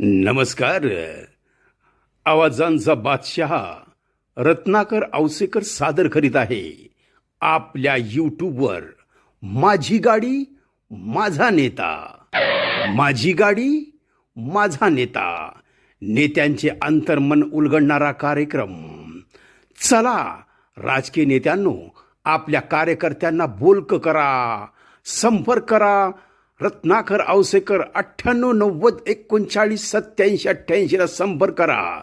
नमस्कार. आवाजांचा बादशहा रत्नाकर औसेकर सादर करीत आहे आपल्या यूट्यूबवर माझी गाडी माझा नेता. माझी गाडी माझा नेता. नेत्यांचे अंतर्मन उलगडणारा कार्यक्रम. चला राजकीय नेत्यांनो आपल्या कार्यकर्त्यांना बोलक करा संपर्क करा रत्नाकर औसेकर अठ्ठ्याण्णव नव्वद एकोणचाळीस सत्याऐंशी अठ्ठ्याऐंशीला संपर्क करा.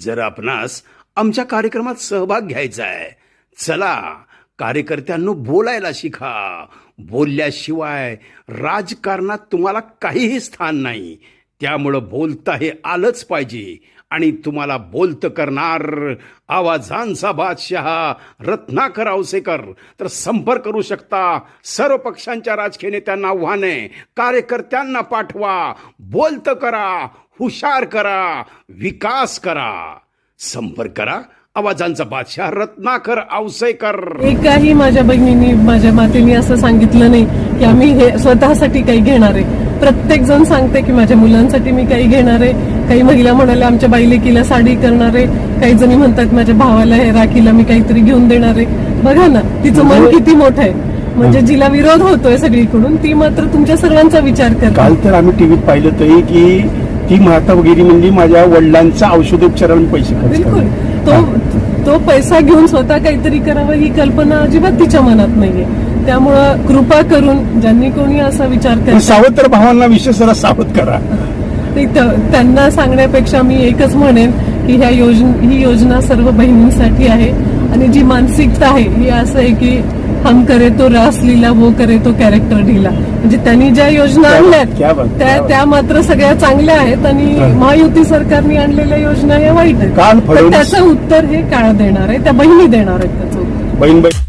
जर आपणास आमच्या कार्यक्रमात सहभाग घ्यायचा आहे चला कार्यकर्त्यांनो बोलायला शिका. बोलल्याशिवाय राजकारणात तुम्हाला काहीही स्थान नाही. त्यामुळं बोलता हे आलंच पाहिजे. आणि तुम्हाला बोलत करणार आवाजांचा बादशहा रत्नाकर औसेकर तर संपर्क करू शकता सर्व पक्षांच्या राजकीय नेत्यांना आहे कार्यकर्त्यांना पाठवा. बोलत करा हुशार करा विकास करा. संपर्क करा आवाजांचा बादशहा रत्नाकर औसेकर एकाही माझ्या बहिणींनी माझ्या मातेने असं सांगितलं नाही की आम्ही हे स्वतःसाठी काही घेणार आहे. प्रत्येक जण सांगते की माझ्या मुलांसाठी मी काही घेणार आहे. काही महिला म्हणाल्या आमच्या बाईलेकीला साडी करणार आहे. काही जणी म्हणतात माझ्या भावाला हे राखीला मी काहीतरी घेऊन देणार आहे. बघा ना तिचं मन किती मोठं आहे. म्हणजे जिला विरोध होतोय सगळीकडून ती मात्र तुमच्या सर्वांचा विचार करते. काल तर आम्ही टीव्हीत पाहिलं तरी की ती माता वगैरे म्हणजे माझ्या वडिलांचा औषधोपचाराला मी पैसे बिलकुल. तो तो पैसा घेऊन स्वतः काहीतरी करावं ही कल्पना अजिबात तिच्या मनात नाहीये. त्यामुळं कृपा करून ज्यांनी कोणी असा विचार केला सावत्र भावांना विशेष जरा सावध करा त्यांना सांगण्यापेक्षा मी एकच म्हणेन की ह्या योजना ही योजना सर्व बहिणींसाठी आहे आणि जी मानसिकता आहे ही असं आहे की हम करे तो रासलीला वो करे तो कॅरेक्टर ढिला म्हणजे त्यांनी ज्या योजना आणल्यात त्या. त्या मात्र सगळ्या चांगल्या आहेत आणि. महायुती सरकारने आणलेल्या योजना या वाईट आहेत त्याचं उत्तर हे काळ देणार आहे त्या बहिणी देणार आहेत त्याचं उत्तर बहीण बहीण